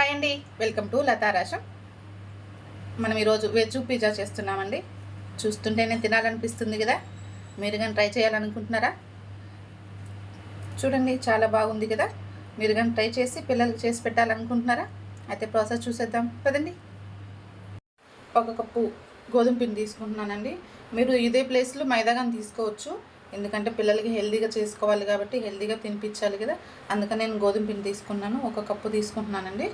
Hi అండి. Welcome to లతారాశం మనం ఈరోజు వెజ్ పిజ్జా చేస్తున్నామండి. చూస్తుంటేనే తినాలనిపిస్తుంది కదా. మీరు కానీ ట్రై చేయాలనుకుంటున్నారా? చూడండి చాలా బాగుంది కదా. మీరు కానీ ట్రై చేసి పిల్లలకి చేసి పెట్టాలనుకుంటున్నారా? అయితే ప్రాసెస్ చూసేద్దాం. కదండి ఒక కప్పు గోధుమ పిండి తీసుకుంటున్నానండి. మీరు ఇదే ప్లేస్లో మైదా కానీ తీసుకోవచ్చు. ఎందుకంటే పిల్లలకి హెల్దీగా చేసుకోవాలి కాబట్టి హెల్దీగా తినిపించాలి కదా. అందుకని నేను గోధుమ పిండి తీసుకున్నాను. ఒక కప్పు తీసుకుంటున్నానండి.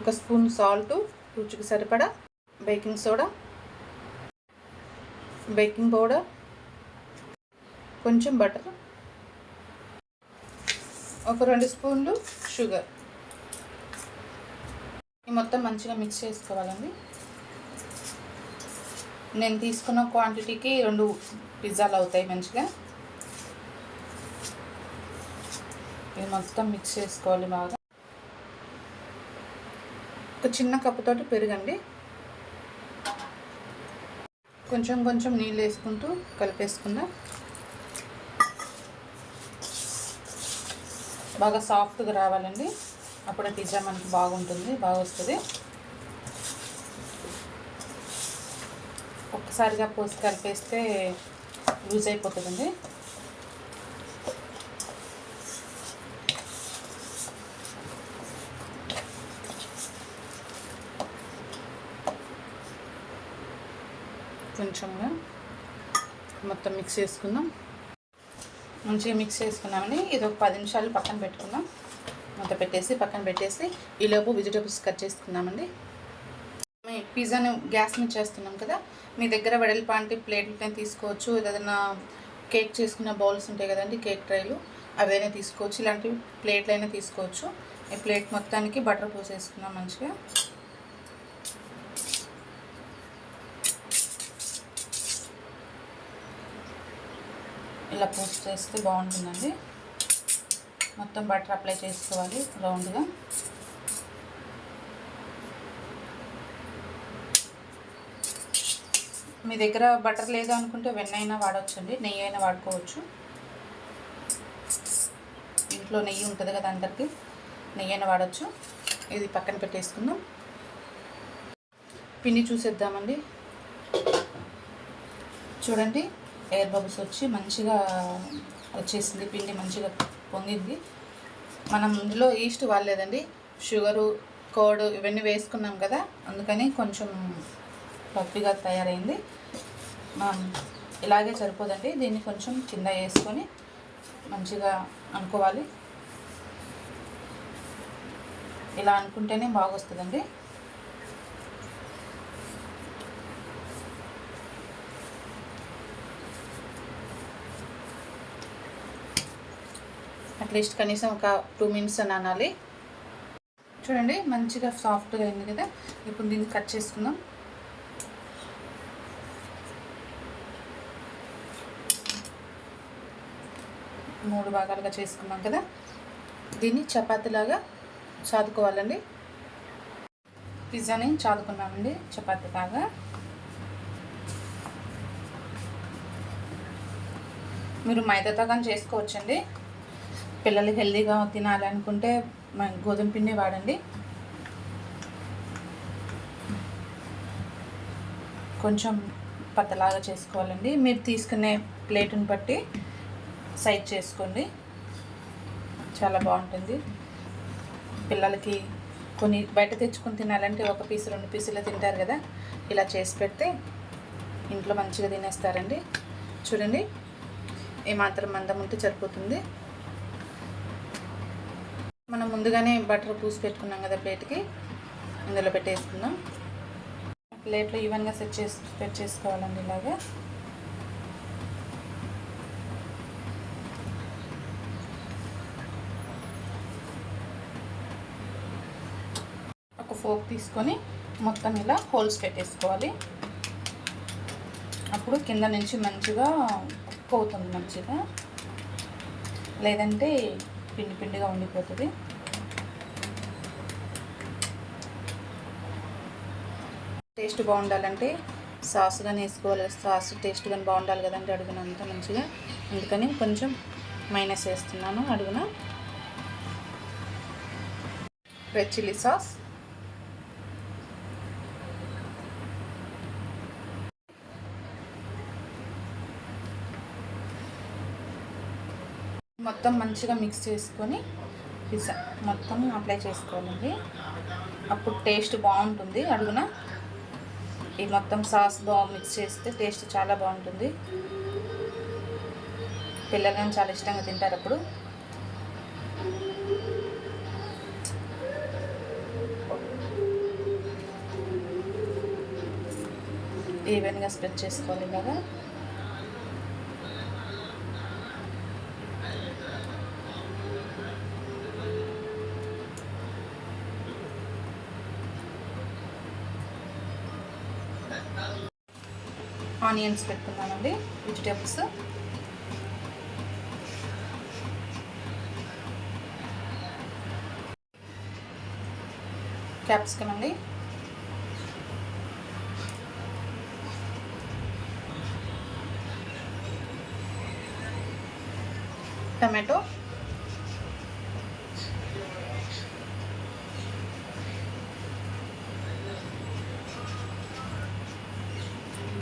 ఒక స్పూన్ సాల్ట్ రుచికి సరిపడా బేకింగ్ సోడా బేకింగ్ పౌడర్ కొంచెం బటర్ ఒక రెండు స్పూన్లు షుగర్. ఈ మొత్తం మంచిగా మిక్స్ చేసుకోవాలండి. నేను తీసుకున్న క్వాంటిటీకి రెండు పిజ్జాలు అవుతాయి మంచిగా. ఇది మొత్తం మిక్స్ చేసుకోవాలి బాగా. ఒక చిన్న కప్పుతోటి పెరుగండి. కొంచెం కొంచెం నీళ్ళు వేసుకుంటూ కలిపేసుకుందాం. బాగా సాఫ్ట్గా రావాలండి. అప్పుడే పిజ్జా మనకి బాగుంటుంది బాగా వస్తుంది ఒక్కసారిగా పోసి కలిపేస్తే లూజ్ అయిపోతుందండి. కొంచెంగా మొత్తం మిక్స్ చేసుకుందాం. మంచిగా మిక్స్ చేసుకున్నామండి ఇది ఒక పది నిమిషాలు పక్కన పెట్టుకుందాం. మొత్తం పెట్టేసి పక్కన పెట్టేసి ఈలోపు వెజిటేబుల్స్ కట్ చేసుకుందామండి. పిజ్జాని గ్యాస్ మీద చేస్తున్నాం కదా. మీ దగ్గర వెడల్పాంటి ప్లేట్లనే తీసుకోవచ్చు. ఏదైనా కేక్ చేసుకున్న బౌల్స్ ఉంటాయి కదండి కేక్ ట్రైలు. అవైనా తీసుకోవచ్చు. ఇలాంటి ప్లేట్లైనా తీసుకోవచ్చు. ఈ ప్లేట్ మొత్తానికి బటర్ పోసేసుకున్నాం మంచిగా. ఇలా పోస్ట్ చేస్తే బాగుంటుందండి. మొత్తం బటర్ అప్లై చేసుకోవాలి రౌండ్గా. మీ దగ్గర బటర్ లేదు అనుకుంటే వెన్న అయినా వాడవచ్చండి నెయ్యి అయినా వాడుకోవచ్చు. ఇంట్లో నెయ్యి ఉంటుంది కదా అందరికి నెయ్యి అయినా వాడచ్చు. ఇది పక్కన పెట్టేసుకుందాం. పిండి చూసేద్దామండి. చూడండి ఎయిర్ బబుల్స్ వచ్చి మంచిగా వచ్చేసింది పిండి మంచిగా పొంగింది. మనం ఇందులో ఈస్ట్ వాడలేదండి షుగరు కోడ్ ఇవన్నీ వేసుకున్నాం కదా అందుకని కొంచెం పప్పిగా తయారైంది. మనం ఇలాగే సరిపోదండి. దీన్ని కొంచెం కింద వేసుకొని మంచిగా అనుకోవాలి. ఇలా అనుకుంటేనే బాగొస్తుందండి. అట్లీస్ట్ కనీసం ఒక టూ మినిట్స్ అని అనాలి. చూడండి మంచిగా సాఫ్ట్గా అయింది కదా. ఇప్పుడు దీన్ని కట్ చేసుకుందాం. మూడు భాగాలుగా చేసుకున్నాం కదా. దీన్ని చపాతీలాగా చాదుకోవాలండి. పిజ్జాని చాదుకున్నామండి చపాతీలాగా. మీరు మైదాతో కానీ చేసుకోవచ్చండి. పిల్లలు హెల్దీగా తినాలనుకుంటే గోధుమ పిండి వాడండి. కొంచెం పతలాగా చేసుకోవాలండి. మీరు తీసుకునే ప్లేటుని బట్టి సైజ్ చేసుకోండి. చాలా బాగుంటుంది. పిల్లలకి కొన్ని బయట తెచ్చుకొని తినాలంటే ఒక పీసు రెండు పీసులు తింటారు కదా. ఇలా చేసి పెడితే ఇంట్లో మంచిగా తినేస్తారండి. చూడండి ఏమాత్రం మందం ఉంటే సరిపోతుంది. మనం ముందుగానే బటర్ పూసి పెట్టుకున్నాం కదా ప్లేట్కి. ఇందులో పెట్టేసుకుందాం. ప్లేట్లో ఈవెన్గా సెట్ చేసి సెట్ చేసుకోవాలండి ఇలాగా. ఫోక్ తీసుకొని మొత్తం ఇలా హోల్స్ పెట్టేసుకోవాలి. అప్పుడు కింద నుంచి మంచిగా పోతుంది మంచిగా. లేదంటే పిండి పిండిగా ఉండిపోతుంది. టేస్ట్ బాగుండాలంటే సాస్ కానీ వేసుకోవాలి. సాస్ టేస్ట్ కానీ బాగుండాలి కదండి అడుగునంత మంచిగా. అందుకని కొంచెం మైనస్ వేస్తున్నాను అడుగున. Red chilli sauce. మొత్తం మంచిగా మిక్స్ చేసుకొని పిజ్జా మొత్తం అప్లై చేసుకోవాలండి. అప్పుడు టేస్ట్ బాగుంటుంది. అడుగున ఈ మొత్తం సాస్ బాగా మిక్స్ చేస్తే టేస్ట్ చాలా బాగుంటుంది. పిల్లలు చాలా ఇష్టంగా తింటారు అప్పుడు. ఈవెన్గా స్ప్రెడ్ చేసుకోవాలి ఇలాగా ఆనియన్స్ పెట్టుకున్నానండి వెజిటేబుల్స్. క్యాప్సికమ్ అండి. టమాటో.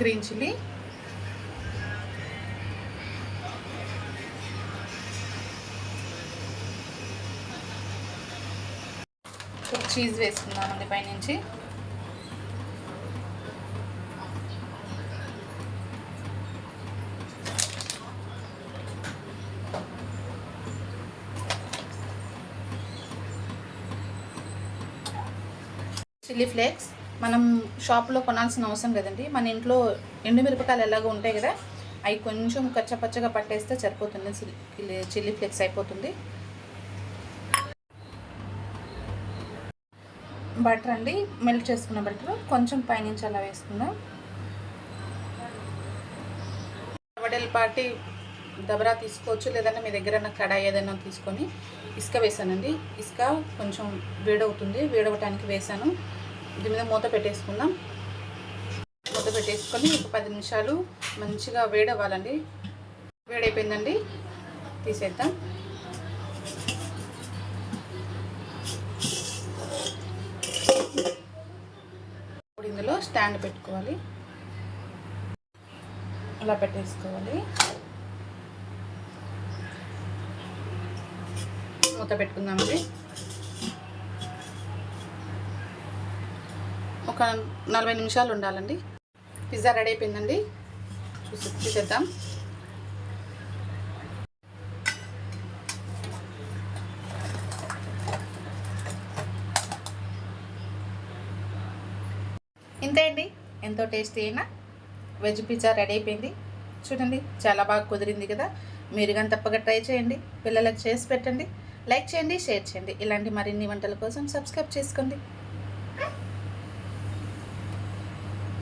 గ్రీన్ చిల్లీ చీజ్ వేసుకుందామండి పైనుంచి. చిల్లీ ఫ్లేక్స్ మనం షాప్లో కొనాల్సిన అవసరం లేదండి. మన ఇంట్లో ఎండుమిరపకాయలు ఎలాగో ఉంటాయి కదా అవి కొంచెం కచ్చపచ్చగా పట్టేస్తే సరిపోతుంది. చిల్లీ- చిల్లీ ఫ్లేక్స్ అయిపోతుంది. బటర్ అండి మెల్ట్ చేసుకున్న బటర్. కొంచెం పైనుంచి అలా వేసుకుందాం. వడలపాటి దబరా తీసుకోవచ్చు. లేదంటే మీ దగ్గర కడాయి ఏదైనా తీసుకొని ఇసుక వేసానండి. ఇసుక కొంచెం వేడవుతుంది. వేడవటానికి వేసాను. దీని మీద మూత పెట్టేసుకుందాం. మూత పెట్టేసుకొని ఒక పది నిమిషాలు మంచిగా వేడవ్వాలండి. వేడైపోయిందండి. తీసేద్దాం. ఇప్పుడు ఇందులో స్టాండ్ పెట్టుకోవాలి. అలా పెట్టేసుకోవాలి. మూత పెట్టుకుందామండి. ఒక నలభై నిమిషాలు ఉండాలండి. పిజ్జా రెడీ అయిపోయిందండి. చూసి తీసేద్దాం ఇంతే అండి. ఎంతో టేస్టీ అయినా వెజ్ పిజ్జా రెడీ అయిపోయింది. చూడండి చాలా బాగా కుదిరింది కదా. మీరు కానీ తప్పక ట్రై చేయండి. పిల్లలకు చేసి పెట్టండి. లైక్ చేయండి షేర్ చేయండి. ఇలాంటి మరిన్ని వంటల కోసం సబ్స్క్రైబ్ చేసుకోండి.